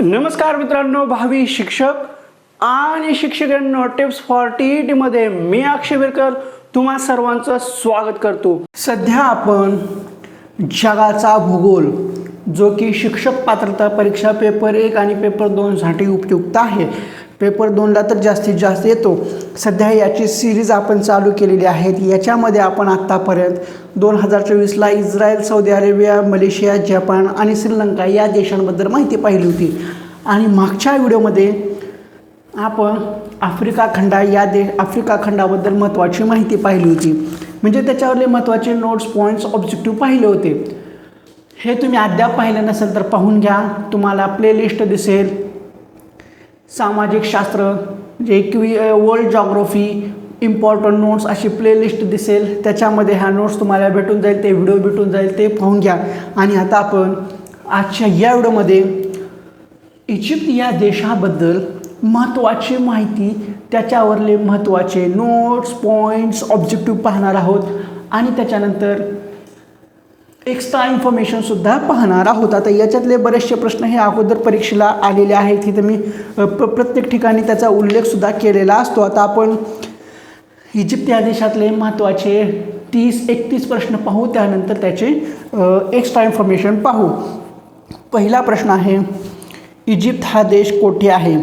नमस्कार मित्रांनो भावी शिक्षक आणि शिक्षकांनो टिप्स फॉर टी मध्ये मी अक्षय विरकर तुम्हा सर्वांचं स्वागत करतो. सध्या आपण जगाचा भूगोल जो की शिक्षक पात्रता परीक्षा पेपर एक आणि पेपर दोनसाठी उपयुक्त आहे पेपर दोनला तर जास्तीत जास्त येतो. सध्या याची सिरीज आपण चालू केलेली आहे याच्यामध्ये आपण आत्तापर्यंत दोन हजार चोवीसला Israel Saudi Arabia Malaysia Japan आणि श्रीलंका या देशांबद्दल माहिती पाहिली होती. आणि मागच्या व्हिडिओमध्ये आपण आफ्रिका खंडा या देश आफ्रिका खंडाबद्दल महत्त्वाची माहिती पाहिली होती. म्हणजे त्याच्यावरले महत्त्वाचे नोट्स पॉईंट्स ऑब्जेक्टिव्ह पाहिले होते. हे तुम्ही अद्याप पाहिलं नसेल तर पाहून घ्या. तुम्हाला प्लेलिस्ट दिसेल. सामाजिक शास्त्र जे क्वी वर्ल्ड जॉग्रफी इम्पॉर्टंट नोट्स अशी प्लेलिस्ट दिसेल. त्याच्यामध्ये ह्या नोट्स तुम्हाला भेटून जाईल ते व्हिडिओ भेटून जाईल ते पाहून घ्या. आणि आता आपण आजच्या या व्हिडिओमध्ये इजिप्त या देशाबद्दल महत्त्वाची माहिती त्याच्यावरले महत्त्वाचे नोट्स पॉईंट्स ऑब्जेक्टिव्ह पाहणार आहोत. आणि त्याच्यानंतर एक्स्ट्रा इन्फॉर्मेशनसुद्धा पाहणार आहोत. आता याच्यातले बरेचसे प्रश्न हे अगोदर परीक्षेला आलेले आहेत. तिथं मी प्र प्रत्येक ठिकाणी त्याचा उल्लेखसुद्धा केलेला असतो. आता आपण इजिप्त या देशातले महत्त्वाचे तीस एकतीस प्रश्न पाहू. त्यानंतर त्याचे एक्स्ट्रा इन्फॉर्मेशन पाहू. पहिला प्रश्न आहे इजिप्त हा देश कोठे आहे?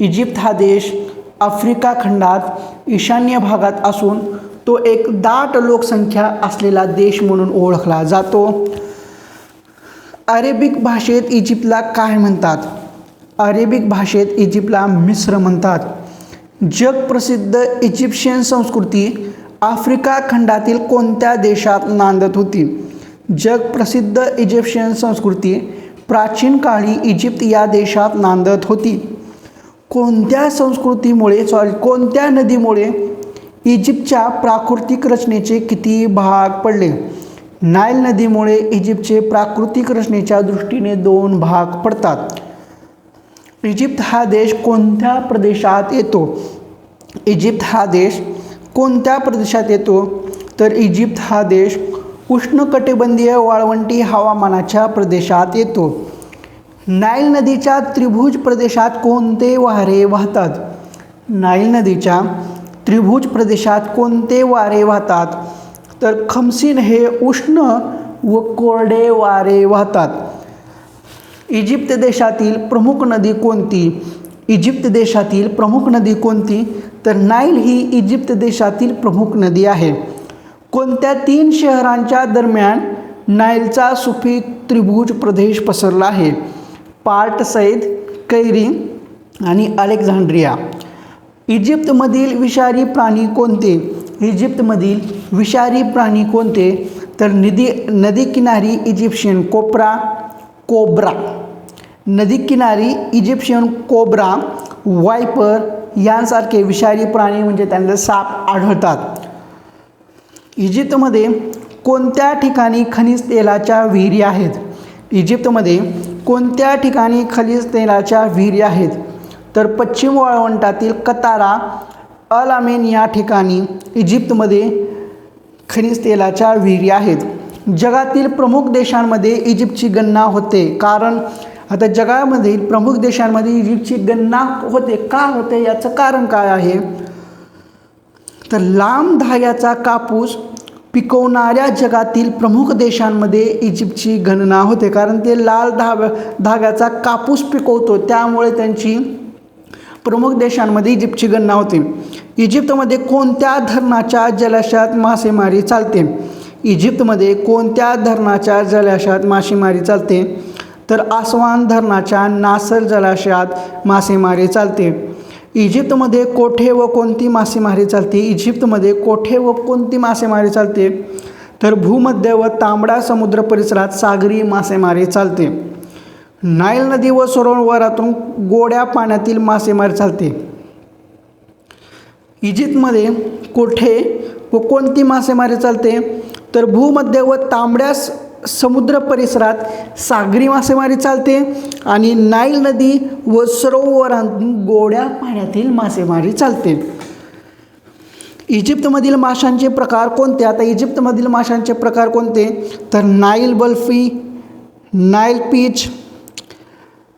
इजिप्त हा देश आफ्रिका खंडात ईशान्य भागात असून तो एक दाट लोकसंख्या असलेला देश म्हणून ओळखला जातो. अरेबिक भाषेत इजिप्तला काय म्हणतात? अरेबिक भाषेत इजिप्तला मिस्र म्हणतात. जगप्रसिद्ध इजिप्शियन संस्कृती आफ्रिका खंडातील कोणत्या देशात नांदत होती? जगप्रसिद्ध इजिप्शियन संस्कृती प्राचीन काळी इजिप्त या देशात नांदत होती. कोणत्या संस्कृतीमुळे सॉरी कोणत्या नदीमुळे इजिप्तच्या प्राकृतिक रचनेचे किती भाग पडले? नाईल नदीमुळे इजिप्तचे प्राकृतिक रचनेच्या दृष्टीने दोन भाग पडतात. इजिप्त हा देश कोणत्या प्रदेशात येतो? इजिप्त हा देश कोणत्या प्रदेशात येतो? तर इजिप्त हा देश उष्णकटिबंधीय वाळवंटी हवामानाच्या प्रदेशात येतो. नाईल नदीच्या त्रिभुज प्रदेशात कोणते वारे वाहतात? नाईल नदीच्या त्रिभुज प्रदेशात कोणते वारे वाहतात? तर खमसीन हे उष्ण व कोरडे वारे वाहतात. इजिप्त देशातील प्रमुख नदी कोणती? इजिप्त देशातील प्रमुख नदी कोणती? तर नाईल ही इजिप्त देशातील प्रमुख नदी आहे. कोणत्या तीन शहरांच्या दरम्यान नाईलचा सुफी त्रिभुज प्रदेश पसरला आहे? पार्ट सैद कैरी आणि अलेक्झांड्रिया. इजिप्तमधील विषारी प्राणी कोणते? इजिप्तमधील विषारी प्राणी कोणते? तर नदी नदी किनारी इजिप्शियन कोपरा कोब्रा. नदी किनारी इजिप्शियन कोब्रा वायपर यांसारखे विषारी प्राणी म्हणजे त्यांचे साप आढळतात. इजिप्तमध्ये कोणत्या ठिकाणी खनिज तेलाच्या विहिरी आहेत? इजिप्तमध्ये कोणत्या ठिकाणी खनिज तेलाच्या विहिरी आहेत? तर पश्चिम वाळवंटातील कतारा अल आमेन या ठिकाणी इजिप्तमध्ये खनिज तेलाच्या विहिरी आहेत. जगातील प्रमुख देशांमध्ये इजिप्तची गणना होते. कारण आता जगामधील प्रमुख देशांमध्ये इजिप्तची गणना होते. का होते? याचं कारण काय आहे? तर लांब धाग्याचा कापूस पिकवणाऱ्या जगातील प्रमुख देशांमध्ये इजिप्तची गणना होते. कारण ते लाल धाग धाग्याचा कापूस पिकवतो. त्यामुळे त्यांची प्रमुख देशांमध्ये इजिप्तची गणना होते. इजिप्तमध्ये कोणत्या धरणाच्या जलाशयात मासेमारी चालते? इजिप्तमध्ये कोणत्या धरणाच्या जलाशयात मासेमारी चालते? तर आसवान धरणाच्या नासर जलाशयात मासेमारी चालते. इजिप्तमध्ये कोठे व कोणती मासेमारी चालते? इजिप्तमध्ये कोठे व कोणती मासेमारी चालते? तर भूमध्य व तांबडा समुद्र परिसरात सागरी मासेमारी चालते. नाईल नदी व सरोवरातून गोड्या पाण्यातील मासेमारी चालते. इजिप्तमध्ये कोठे व कोणती मासेमारी चालते? तर भूमध्य व तांबड्या समुद्र परिसरात सागरी मासेमारी चालते आणि नाईल नदी व सरोवरातून गोड्या पाण्यातील मासेमारी चालते. इजिप्तमधील माशांचे प्रकार कोणते? आता इजिप्तमधील माशांचे प्रकार कोणते? तर नाईल बल्फी नाईल पीच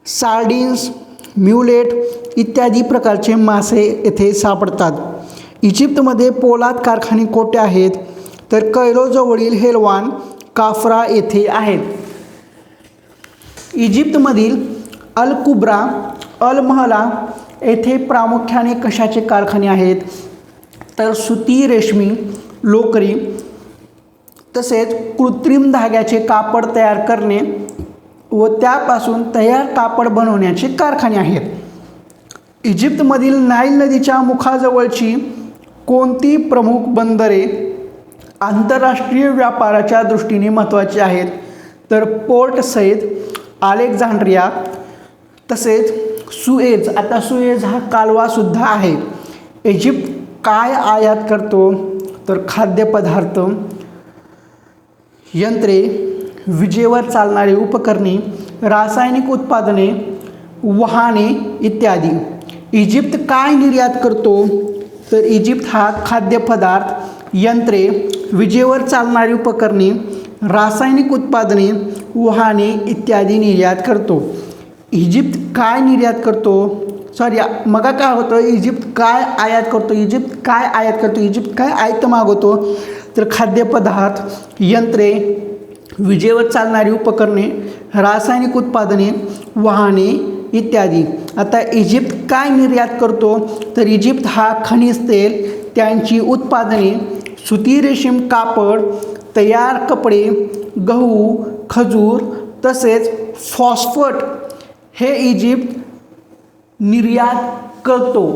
सार्डिन्स म्युलेट इत्यादी प्रकारचे मासे येथे सापडतात. इजिप्तमध्ये पोलाद कारखाने कोठे आहेत? तर कैरोजवळील हेलवान काफरा येथे आहेत. इजिप्तमधील अल कुब्रा अल महला येथे प्रामुख्याने कशाचे कारखाने आहेत? तर सुती रेशमी लोकरी तसेच कृत्रिम धाग्याचे कापड तयार करणे व त्यापासून तयार कापड बनवण्याचे कारखाने आहेत. इजिप्तमधील नाईल नदीच्या मुखाजवळची कोणती प्रमुख बंदरे आंतरराष्ट्रीय व्यापाराच्या दृष्टीने महत्त्वाची आहेत? तर पोर्ट सैद अलेक्झांड्रिया तसेच सुएज आता सुएज हा कालवासुद्धा आहे. इजिप्त काय आयात करतो? तर खाद्यपदार्थ यंत्रे विजेवर चालणारी उपकरणे रासायनिक उत्पादने वाहने इत्यादी. इजिप्त काय निर्यात करतो? तर इजिप्त हा खाद्यपदार्थ यंत्रे विजेवर चालणारी उपकरणे रासायनिक उत्पादने वाहने इत्यादी निर्यात करतो. इजिप्त काय निर्यात करतो? सॉरी मग काय होतं? इजिप्त काय आयात करतो? इजिप्त काय आयात करतो? इजिप्त काय आयत मागवतो? तर खाद्यपदार्थ यंत्रे विजेवर चालणारी उपकरणे रासायनिक उत्पादने वाहने इत्यादी. आता इजिप्त काय निर्यात करतो? तर इजिप्त हा खनिज तेल त्यांची उत्पादने सुती रेशीम कापड तयार कपडे गहू खजूर तसेच फॉस्फट हे इजिप्त निर्यात करतो.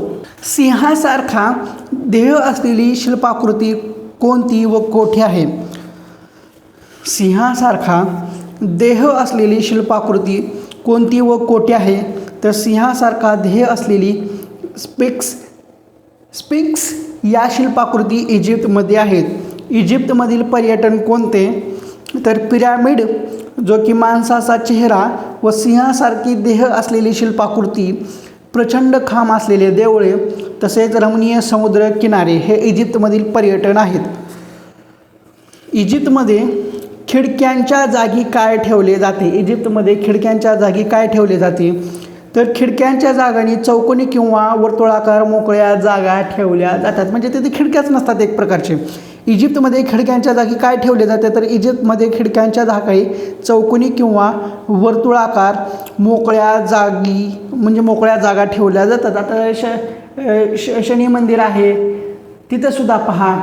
सिंहासारखा देह असलेली शिल्पाकृती कोणती व कोठे आहे? सिंहासारखा देह असलेली शिल्पाकृती कोणती व कोठे आहे? तर सिंहासारखा देह असलेली स्पिक्स स्पिक्स या शिल्पाकृती इजिप्तमध्ये आहेत. इजिप्तमधील पर्यटन कोणते? तर पिरॅमिड जो की माणसाचा चेहरा व सिंहासारखी देह असलेली शिल्पाकृती प्रचंड खांब असलेले देवळे तसेच रमणीय समुद्र किनारे हे इजिप्तमधील पर्यटन आहेत. इजिप्तमध्ये खिडक्यांच्या जागी काय ठेवले जाते? इजिप्तमध्ये खिडक्यांच्या जागी काय ठेवले जाते? तर खिडक्यांच्या जागांनी चौकोनी किंवा वर्तुळाकार मोकळ्या जागा ठेवल्या जातात. म्हणजे तिथे खिडक्याच नसतात एक प्रकारचे. इजिप्तमध्ये खिडक्यांच्या जागी काय ठेवले जाते? तर इजिप्तमध्ये खिडक्यांच्या जागी चौकोनी किंवा वर्तुळाकार मोकळ्या जागी म्हणजे मोकळ्या जागा ठेवल्या जातात. आता श श शनी मंदिर आहे. तिथंसुद्धा पहा.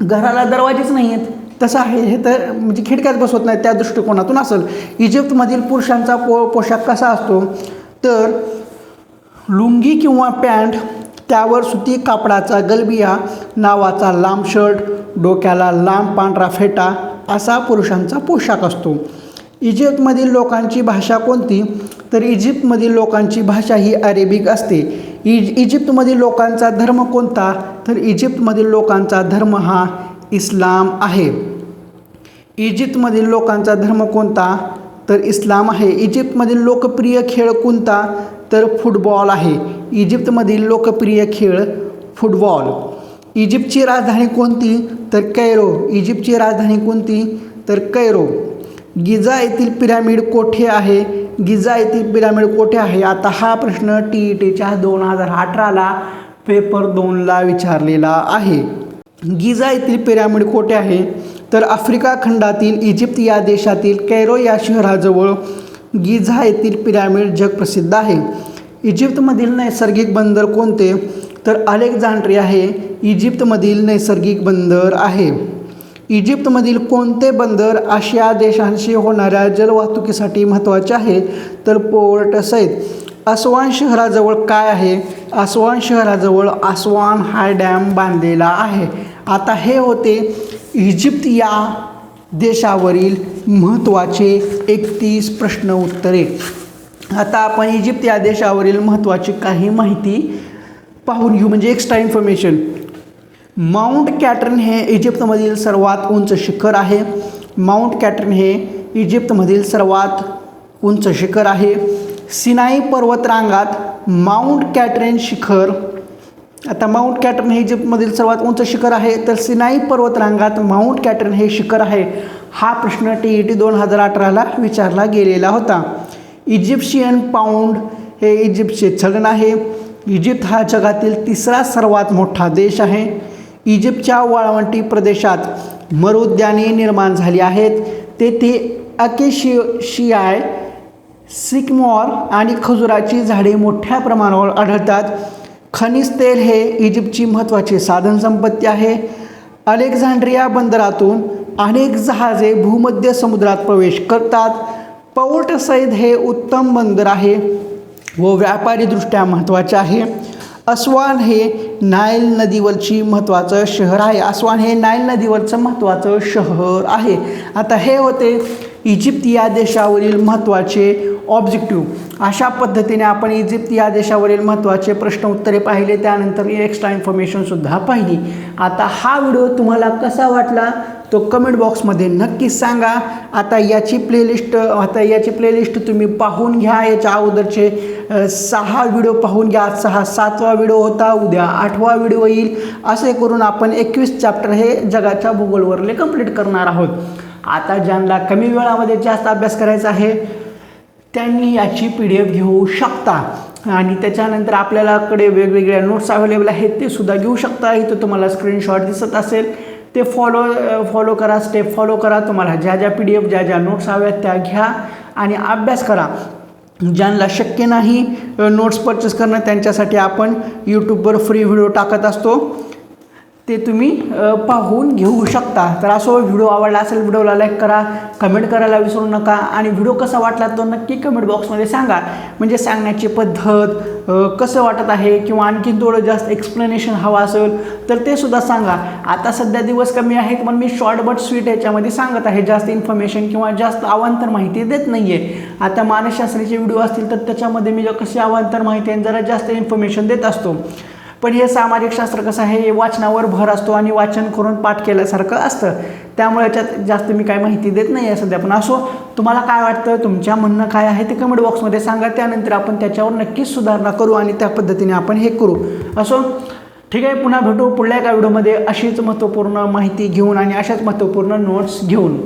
घराला दरवाजेच नाही आहेत तसं आहे हे तर म्हणजे खिडक्यात बसवत नाही त्या दृष्टिकोनातून असेल. इजिप्तमधील पुरुषांचा पो पोशाख कसा असतो? तर लुंगी किंवा पॅन्ट त्यावर सुती कापडाचा गलबिया नावाचा लांब शर्ट डोक्याला लांब पांढरा फेटा असा पुरुषांचा पोशाख असतो. इजिप्तमधील लोकांची भाषा कोणती? तर इजिप्तमधील लोकांची भाषा ही अरेबिक असते. इज इजिप्तमधील लोकांचा धर्म कोणता? तर इजिप्तमधील लोकांचा धर्म हा इस्लाम आहे. इजिप्तमधील लोकांचा धर्म कोणता? तर इस्लाम आहे. इजिप्तमधील लोकप्रिय खेळ कोणता? तर फुटबॉल आहे. इजिप्तमधील लोकप्रिय खेळ फुटबॉल. इजिप्तची राजधानी कोणती? तर कैरो. इजिप्तची राजधानी कोणती? तर कैरो. गिझा येथील पिरामिड कोठे आहे? गिझा येथील पिरामिड कोठे आहे? आता हा प्रश्न टी ई टीच्या दोन हजार अठराला पेपर दोनला विचारलेला आहे. गिझा येथील पिरामिड कोठे आहे? तर आफ्रिका खंडातील इजिप्त या देशातील कैरो या शहराजवळ गिझा येथील पिरॅमिड जगप्रसिद्ध आहे. इजिप्तमधील नैसर्गिक बंदर कोणते? तर अलेक्झांड्रिया हे इजिप्तमधील नैसर्गिक बंदर आहे. इजिप्तमधील कोणते बंदर आशिया देशांशी होणाऱ्या जलवाहतुकीसाठी महत्त्वाचे आहे? तर पोर्ट सैद अस्वान शहराजवळ काय आहे? अस्वान शहराजवळ आसवान हा डॅम बांधलेला आहे. आता हे होते इजिप्त या देशावरील महत्त्वाचे एकतीस प्रश्न उत्तरे. आता आपण इजिप्त या देशावरील महत्त्वाची काही माहिती पाहून घेऊ. म्हणजे एक्स्ट्रा इन्फॉर्मेशन माउंट कॅटरन हे इजिप्तमधील सर्वात उंच शिखर आहे. माउंट कॅटरन हे इजिप्तमधील सर्वात उंच शिखर आहे. सिनाई पर्वतरांगात माउंट कॅटरेन शिखर आता माउंट कॅटरन हे इजिप्तमधील सर्वात उंच शिखर आहे तर सिनाई पर्वतरांगात माउंट कॅटरन हे शिखर आहे. हा प्रश्न टी ई टी दोन हजार अठराला विचारला गेलेला होता. इजिप्शियन पाऊंड हे इजिप्तचे चलन आहे. इजिप्त हा जगातील तिसरा सर्वात मोठा देश आहे. इजिप्तच्या वाळवंटी प्रदेशात मरुद्याने निर्माण झाली आहेत. तेथे अकेशियाय सिकमॉर आणि खजुराची झाडे मोठ्या प्रमाणावर आढळतात. खनिज तेल हे इजिप्तची महत्त्वाची साधनसंपत्ती आहे. अलेक्झांड्रिया बंदरातून अनेक जहाजे भूमध्य समुद्रात प्रवेश करतात. पोर्ट सैद हे उत्तम बंदर आहे व व्यापारीदृष्ट्या महत्त्वाचे आहे. अस्वान हे नाईल नदीवरची महत्त्वाचं शहर आहे. अस्वान हे नाईल नदीवरचं महत्त्वाचं शहर आहे. आता हे होते इजिप्त या देशावरील महत्त्वाचे ऑब्जेक्टिव्ह. अशा पद्धतीने आपण इजिप्त या देशावरील महत्त्वाचे प्रश्न उत्तरे पाहिले त्यानंतर एक्स्ट्रा इन्फॉर्मेशनसुद्धा पाहिली. आता हा व्हिडिओ तुम्हाला कसा वाटला तो कमेंट बॉक्समध्ये नक्कीच सांगा. आता याची प्लेलिस्ट आता याची प्लेलिस्ट तुम्ही पाहून घ्या. याच्या अगोदरचे सहा व्हिडिओ पाहून घ्या. आज सहा सातवा व्हिडिओ होता उद्या आठवा व्हिडिओ येईल. असे करून आपण एकवीस चॅप्टर हे जगाच्या भूगोलवरले कंप्लीट करणार आहोत. आता ज्यांना कमी वेळामध्ये जास्त अभ्यास करायचा आहे त्यांनी याची पी डी एफ घेऊ शकता. आणि त्याच्यानंतर आपल्यालाकडे वेगवेगळ्या नोट्स अवेलेबल आहेत ते सुद्धा घेऊ शकता. इथं तुम्हाला स्क्रीनशॉट दिसत असेल. ते फॉलो फॉलो करा स्टेप फॉलो करा. तुम्हाला ज्या ज्या पी डी एफ ज्या ज्या नोट्स हव्यात त्या घ्या आणि अभ्यास करा. ज्यांना शक्य नाही नोट्स परचेस करणं त्यांच्यासाठी आपण यूट्यूबवर फ्री व्हिडिओ टाकत असतो. ते तुम्ही पाहून घेऊ शकता. तर असो व्हिडिओ आवडला असेल व्हिडिओला लाईक करा कमेंट करायला विसरू नका आणि व्हिडिओ कसा वाटला तो नक्की कमेंट बॉक्समध्ये सांगा. म्हणजे सांगण्याची पद्धत कसं वाटत आहे किंवा आणखी थोडं जास्त एक्सप्लेनेशन हवं असेल तर ते सुद्धा सांगा. आता सध्या दिवस कमी आहेत पण मी शॉर्ट बट स्वीट याच्यामध्ये सांगत आहे. जास्त इन्फॉर्मेशन किंवा जास्त अवांतर माहिती देत नाही आहे आता मानसशास्त्राचे व्हिडिओ असतील तर त्याच्यामध्ये मी कशी अवांतर माहिती आहे जरा जास्त इन्फॉर्मेशन देत असतो. पण हे सामाजिक शास्त्र कसं आहे हे वाचनावर भर असतो आणि वाचन करून पाठ केल्यासारखं असतं. त्यामुळे याच्यात जास्त मी काय माहिती देत नाही आहे सध्या. पण असो तुम्हाला काय वाटतं तुमच्या म्हणणं काय आहे ते कमेंट बॉक्समध्ये सांगा. त्यानंतर आपण त्याच्यावर नक्कीच सुधारणा करू आणि त्या पद्धतीने आपण हे करू. असो ठीक आहे पुन्हा भेटू पुढल्या एका व्हिडिओमध्ये अशीच महत्त्वपूर्ण माहिती घेऊन आणि अशाच महत्त्वपूर्ण नोट्स घेऊन.